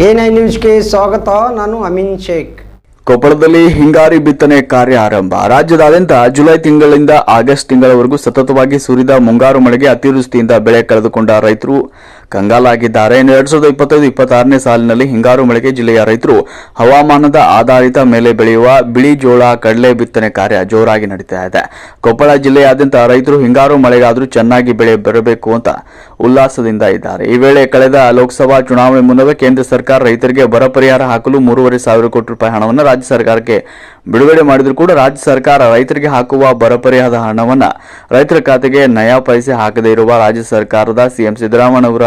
Nine ನ್ಯೂಸ್ಗೆ ಸ್ವಾಗತ, ನಾನು ಅಮಿನ್ ಶೇಖ್. ಕೊಪ್ಪಳದಲ್ಲಿ ಹಿಂಗಾರಿ ಬಿತ್ತನೆ ಕಾರ್ಯ ಆರಂಭ. ರಾಜ್ಯದಾದ್ಯಂತ ಜುಲೈ ತಿಂಗಳಿಂದ ಆಗಸ್ಟ್ ತಿಂಗಳವರೆಗೂ ಸತತವಾಗಿ ಸುರಿದ ಮುಂಗಾರು ಮಳೆಗೆ ಅತಿವೃಷ್ಟಿಯಿಂದ ಬೆಳೆ ಕಳೆದುಕೊಂಡ ರೈತರು ಕಂಗಾಲಾಗಿದ್ದಾರೆ. ಇನ್ನು ಎರಡ್ ಸಾವಿರದ ಇಪ್ಪತ್ತೈದು, ಇಪ್ಪತ್ತಾರನೇ ಸಾಲಿನಲ್ಲಿ ಹಿಂಗಾರು ಮಳೆಗೆ ಜಿಲ್ಲೆಯ ರೈತರು ಹವಾಮಾನದ ಆಧಾರಿತ ಮೇಲೆ ಬೆಳೆಯುವ ಬಿಳಿ ಜೋಳ, ಕಡಲೆ ಬಿತ್ತನೆ ಕಾರ್ಯ ಜೋರಾಗಿ ನಡೀತಾ ಇದೆ. ಕೊಪ್ಪಳ ಜಿಲ್ಲೆಯಾದ್ಯಂತ ರೈತರು ಹಿಂಗಾರು ಮಳೆಗಾದರೂ ಚೆನ್ನಾಗಿ ಬೆಳೆ ಬರಬೇಕು ಅಂತ ಉಲ್ಲಾಸದಿಂದ ಇದ್ದಾರೆ. ಈ ವೇಳೆ ಕಳೆದ ಲೋಕಸಭಾ ಚುನಾವಣೆ ಮುನ್ನವೇ ಕೇಂದ್ರ ಸರ್ಕಾರ ರೈತರಿಗೆ ಬರ ಪರಿಹಾರ ಹಾಕಲು ಮೂರುವರೆ ಸಾವಿರ ಕೋಟಿ ರೂಪಾಯಿ ಹಣವನ್ನು ರಾಜ್ಯ ಸರ್ಕಾರಕ್ಕೆ ಬಿಡುಗಡೆ ಮಾಡಿದ್ರು ಕೂಡ ರಾಜ್ಯ ಸರ್ಕಾರ ರೈತರಿಗೆ ಹಾಕುವ ಬರ ಪರಿಹಾರದ ಹಣವನ್ನ ರೈತರ ಖಾತೆಗೆ ನಯಾ ಪೈಸೆ ಹಾಕದೇ ಇರುವ ರಾಜ್ಯ ಸರ್ಕಾರದ ಸಿಎಂ ಸಿದ್ದರಾಮಯ್ಯ ಅವರ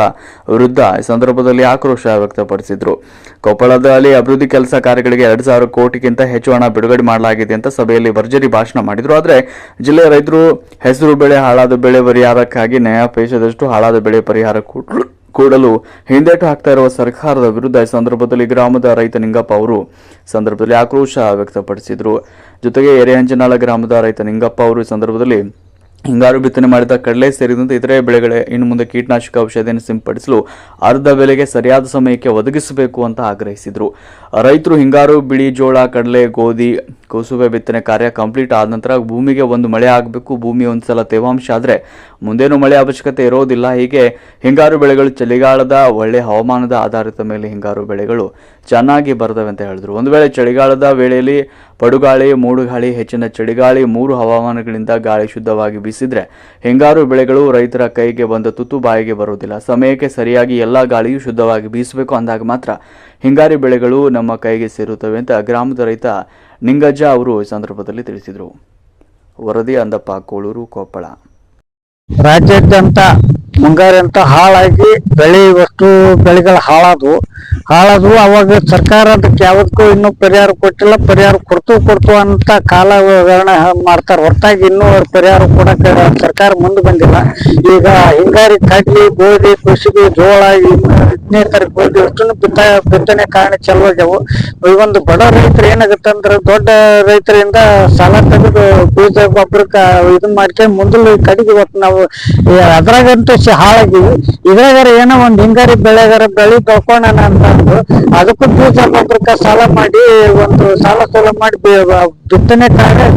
ವಿರುದ್ಧ ಈ ಸಂದರ್ಭದಲ್ಲಿ ಆಕ್ರೋಶ ವ್ಯಕ್ತಪಡಿಸಿದ್ರು. ಕೊಪ್ಪಳದಲ್ಲಿ ಅಭಿವೃದ್ಧಿ ಕೆಲಸ ಕಾರ್ಯಗಳಿಗೆ ಎರಡು ಸಾವಿರ ಕೋಟಿಗಿಂತ ಹೆಚ್ಚು ಹಣ ಬಿಡುಗಡೆ ಮಾಡಲಾಗಿದೆ ಅಂತ ಸಭೆಯಲ್ಲಿ ಭರ್ಜರಿ ಭಾಷಣ ಮಾಡಿದ್ರು. ಆದರೆ ಜಿಲ್ಲೆಯ ರೈತರು ಹೆಸರು, ಬೆಳೆ, ಹಾಳಾದ ಬೆಳೆ ಪರಿಹಾರಕ್ಕಾಗಿ ನಯಾ ಪೈಸೆದಷ್ಟು ಹಾಳಾದ ಬೆಳೆ ಪರಿಹಾರ ಕೊಡ್ಲು- ಕೂಡಲು ಹಿಂದೇಟು ಹಾಕ್ತಾ ಇರುವ ಸರ್ಕಾರದ ವಿರುದ್ಧ ಈ ಸಂದರ್ಭದಲ್ಲಿ ಗ್ರಾಮದ ರೈತ ನಿಂಗಪ್ಪ ಅವರು ಸಂದರ್ಭದಲ್ಲಿ ಆಕ್ರೋಶ ವ್ಯಕ್ತಪಡಿಸಿದರು. ಜೊತೆಗೆ ಎರೆಹಂಜನಾಳ ಗ್ರಾಮದ ರೈತ ನಿಂಗಪ್ಪ ಅವರು ಈ ಸಂದರ್ಭದಲ್ಲಿ ಹಿಂಗಾರು ಬಿತ್ತನೆ ಮಾಡಿದ ಕಡಲೆ ಸೇರಿದಂತೆ ಇತರೆ ಬೆಳೆಗಳೇ ಇನ್ನು ಮುಂದೆ ಕೀಟನಾಶಕ ಔಷಧಿಯನ್ನು ಸಿಂಪಡಿಸಲು ಅರ್ಧ ಬೆಲೆಗೆ ಸರಿಯಾದ ಸಮಯಕ್ಕೆ ಒದಗಿಸಬೇಕು ಅಂತ ಆಗ್ರಹಿಸಿದರು. ರೈತರು ಹಿಂಗಾರು, ಬಿಳಿ ಜೋಳ, ಕಡಲೆ, ಗೋಧಿ ಕುಸುಬೆ ಬಿತ್ತನೆ ಕಾರ್ಯ ಕಂಪ್ಲೀಟ್ ಆದ ನಂತರ ಭೂಮಿಗೆ ಒಂದು ಮಳೆ ಆಗಬೇಕು, ಭೂಮಿ ಒಂದ್ಸಲ ತೇವಾಂಶ ಆದರೆ ಮುಂದೇನು ಮಳೆ ಅವಶ್ಯಕತೆ ಇರೋದಿಲ್ಲ. ಹೀಗೆ ಹಿಂಗಾರು ಬೆಳೆಗಳು ಚಳಿಗಾಲದ ಒಳ್ಳೆ ಹವಾಮಾನದ ಆಧಾರದ ಮೇಲೆ ಹಿಂಗಾರು ಬೆಳೆಗಳು ಚೆನ್ನಾಗಿ ಬರ್ತವೆ ಅಂತ ಹೇಳಿದ್ರು. ಒಂದು ವೇಳೆ ಚಳಿಗಾಲದ ವೇಳೆಯಲ್ಲಿ ಪಡುಗಾಳಿ, ಮೂಡುಗಾಳಿ, ಹೆಚ್ಚಿನ ಚಳಿಗಾಳಿ ಮೂರು ಹವಾಮಾನಗಳಿಂದ ಗಾಳಿ ಶುದ್ಧವಾಗಿ ಬೀಸಿದ್ರೆ ಹಿಂಗಾರು ಬೆಳೆಗಳು ರೈತರ ಕೈಗೆ ಬಂದ ತುತ್ತು ಬಾಯಿಗೆ ಬರುವುದಿಲ್ಲ. ಸಮಯಕ್ಕೆ ಸರಿಯಾಗಿ ಎಲ್ಲ ಗಾಳಿಯೂ ಶುದ್ಧವಾಗಿ ಬೀಸಬೇಕು ಅಂದಾಗ ಮಾತ್ರ ಹಿಂಗಾರಿ ಬೆಳೆಗಳು ನಮ್ಮ ಕೈಗೆ ಸೇರುತ್ತವೆ ಅಂತ ಗ್ರಾಮದ ರೈತ ನಿಂಗಜ್ಜ ಅವರು ಈ ಸಂದರ್ಭದಲ್ಲಿ ತಿಳಿಸಿದರು. ವರದಿ ಅಂದಪ್ಪ ಕೋಳೂರು ಕೊಪ್ಪಳ. ರಾಜ್ಯಾದ್ಯಂತ ಮುಂಗಾರು ಅಂತ ಹಾಳಾಗಿ ಬೆಳೆ ವಸ್ತು ಬೆಳೆಗಳು ಹಾಳಾದವು. ಹಾಳಾದವು, ಅವಾಗ ಸರ್ಕಾರ ಅದಕ್ಕೆ ಯಾವತ್ತೂ ಇನ್ನೂ ಪರಿಹಾರ ಕೊಟ್ಟಿಲ್ಲ. ಪರಿಹಾರ ಕೊಡ್ತು ಕೊಡ್ತು ಅಂತ ಕಾಲ ವಿವರಣೆ ಮಾಡ್ತಾರೆ. ಹೊರತಾಗಿ ಇನ್ನೂ ಅವ್ರ ಪರಿಹಾರ ಕೊಡಕ್ಕೆ ಸರ್ಕಾರ ಮುಂದೆ ಬಂದಿಲ್ಲ. ಈಗ ಹಿಂಗಾರಿ ಕಡ್ಲಿ, ಗೋಧಿ ಕುಸಿಗೆ ಜೋಳ ಇನ್ನಿತರ ಗೋಧಿ ಅಷ್ಟನ್ನು ಬಿತ್ತ, ಬಿತ್ತನೆ ಕಾರಣ ಚಲುವಾಗ್ಯವು. ಈ ಒಂದು ಬಡ ರೈತರು ಏನಾಗುತ್ತೆ ಅಂದ್ರೆ ದೊಡ್ಡ ರೈತರಿಂದ ಸಾಲ ತೆಗೆದು ಬೀಜ, ಗೊಬ್ಬರಕ್ಕೆ ಇದನ್ನ ಮಾಡ್ಕೊಂಡು ಮುಂದಲು ಕಡೆಗೆ ಇವತ್ತು ನಾವು ಅದ್ರಾಗಂತೂ ಸ- ಹಾಳಾಗಿವಿ ಇದ್ರಾಗಾರ ಏನೋ ಒಂದ್ ಹಿಂಗಾರಿ ಬೆಳೆಗಾರ ಬೆಳಿ ಬೆಳ್ಕೊಳ್ಳೋಣ ಅಂತಂದು ಅದಕ್ಕೂ ಬೀಜ ಗೊಬ್ಬರಕ್ಕ ಸಾಲ ಮಾಡಿ ಒಂದು ಸಾಲ ಸೋಲ ಮಾಡಿ ಬಿತ್ತನೆ ಕಾರ್ಯ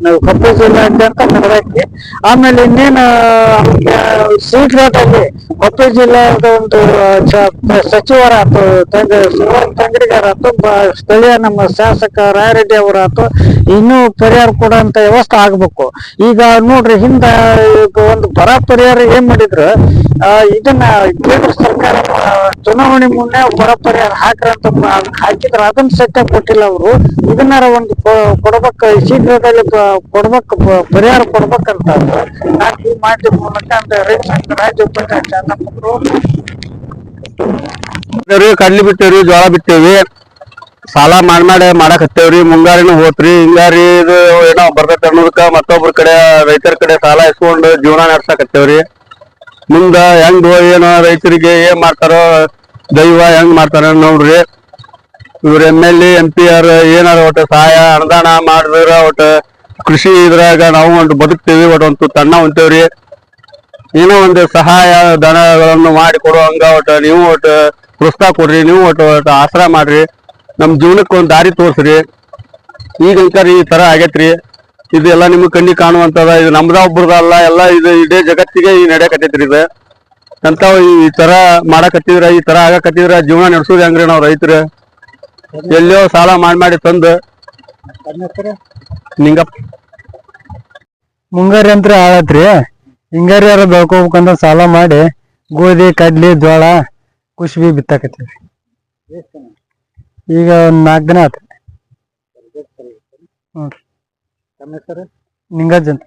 ನಾವು ಕಪ್ಪು ಅಂತ ನಡಾಕಿ ಆಮೇಲೆ ಇನ್ನೇನು ಶೀಘ್ರದಲ್ಲಿ ಕೊಪ್ಪಳ ಜಿಲ್ಲಾದ ಒಂದು ಸಚಿವರ ಆತು ತಂಗ ತಂಗಡಿಗಾರ ಬ- ಸ್ಥಳೀಯ ನಮ್ಮ ಶಾಸಕ ರಾಯರೆಡ್ಡಿ ಅವರ ಆತು ಇನ್ನೂ ಪರಿಹಾರ ಕೊಡುವಂತ ವ್ಯವಸ್ಥೆ ಆಗ್ಬೇಕು. ಈಗ ನೋಡ್ರಿ, ಹಿಂದ ಒಂದು ಬರ ಪರಿಹಾರ ಏನ್ ಮಾಡಿದ್ರು ಇದನ್ನ ಕೇಂದ್ರ ಸರ್ಕಾರ ಚುನಾವಣೆ ಮುನ್ನೆ ಬರ ಪರಿಹಾರ ಹಾಕ್ರಂತ ಹಾಕಿದ್ರ. ಅದನ್ನ ಸತ್ಯ ಕೊಟ್ಟಿಲ್ಲ ಅವರು. ಇದನ್ನಾರ ಒಂದು ಕೊಡ್ಬೇಕ, ಶೀಘ್ರದಲ್ಲಿ ಕೊಡ್ಬೇಕ ಪರಿಹಾರ ಕೊಡ್ಬೇಕಂತ ನಾನು ಈ ಮಾಧ್ಯಮ ಮೂಲಕ ರಾಜ್ಯ ಉಪಾಧ್ಯಕ್ಷರು ಕಡ್ಲಿ ಬಿಟ್ಟೇವ್ರಿ ಜೋಳ ಬಿಟ್ಟೇವಿ. ಸಾಲ ಮಾಡಿ ಮಾಡಿ ಹತ್ತೇವ್ರಿ. ಮುಂಗಾರಿನೂ ಹೋತ್ರಿ. ಹಿಂಗಾರಿ ಇದು ಏನೋ ಬರ್ತೈತೆ ಅನ್ನೋದಕ್ಕ ಮತ್ತೊಬ್ರ ಕಡೆ ರೈತರ ಕಡೆ ಸಾಲ ಇಸ್ಕೊಂಡು ಜೀವನ ನಡ್ಸಕತ್ತೇವ್ರಿ ಮುಂದ ಹೆಂಗ್ ಏನೋ ರೈತರಿಗೆ ಏನ್ ಮಾಡ್ತಾರೋ ದೈವ ಹೆಂಗ್ ಮಾಡ್ತಾರ ನೋಡ್ರಿ. ಇವ್ರ M L M P R ಏನಾರ ಒಟ್ಟು ಸಹಾಯ, ಅನುದಾನ ಮಾಡಿದ್ರ ಒಟ್ಟು ಕೃಷಿ ಇದ್ರಾಗ ನಾವು ಒಂದು ಬದುಕ್ತೀವಿ, ಒಟ್ಟು ಒಂದು ತಣ್ಣ ಹೊಂತೇವ್ರಿ. ಏನೋ ಒಂದು ಸಹಾಯ, ಧನಗಳನ್ನು ಮಾಡಿ ಕೊಡೋ ಹಂಗ ಒಟ್ಟು ನೀವು ಒಟ್ಟು ಪ್ರೋತ್ಸಾಹ ಕೊಡ್ರಿ, ನೀವು ಒಟ್ಟು ಒಟ್ಟು ಆಸರ ಮಾಡ್ರಿ. ನಮ್ಮ ಜೀವನಕ್ಕೆ ಒಂದು ದಾರಿ ತೋರಿಸ್ರಿ. ಈಗ ಅಂತಾರ ಈ ತರ ಆಗೈತ್ರಿ. ಇದೆಲ್ಲ ನಿಮ್ಗೆ ಕಣ್ಣಿಗೆ ಕಾಣುವಂತದ, ಇದು ನಮ್ದ ಒಬ್ರದ ಅಲ್ಲ, ಎಲ್ಲ ಇದು ಇಡೀ ಜಗತ್ತಿಗೆ ಈ ನಡೆಯಕತ್ತೈತ್ರಿ ಇದು. ಅಂತ ಈ ತರ ಮಾಡಕತ್ತಿದ್ರ, ಈ ತರ ಆಗಕತ್ತಿದ್ರ, ಜೀವನ ನಡೆಸೋದು ಹೆಂಗ್ರಿ ನಾವ್ ರೈತರ? ಎಲ್ಲೋ ಸಾಲ ಮಾಡಿ ಮಾಡಿ ತಂದು. ನಿಂಗಪ್ಪ. ಮುಂಗಾರಿ ಅಂತ ಆಗತ್ರಿ ಹಿಂಗಾರಿ ಯಾರ ಬೆಳ್ಕೋಬೇಕಂತ ಸಾಲ ಮಾಡಿ, ಗೋಧಿ, ಕಡ್ಲಿ ಜೋಳ ಕುಶ್ಬಿ ಬಿತ್ತಾಕತ್ತೀವಿ ಈಗ ಒಂದ್ ನಾಲ್ಕು ದಿನ ಆತ್ರಿ. ಹ್ಞೂ ನಿಂಗಜ್ಜ್ ಅಂತ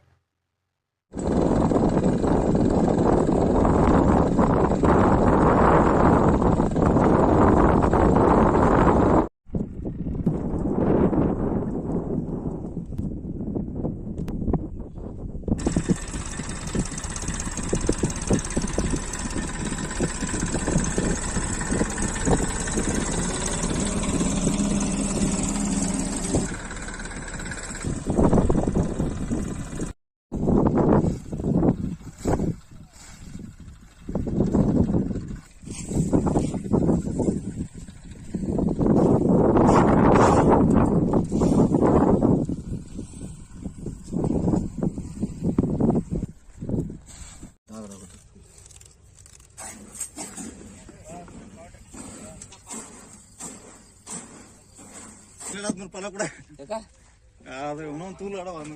ಎರಡು ಹದಿಮೂರು ಫಲ ಕೂಡ ಅದು ಇನ್ನೊಂದು ತೂಲ್ ಅಡ ಒಂದು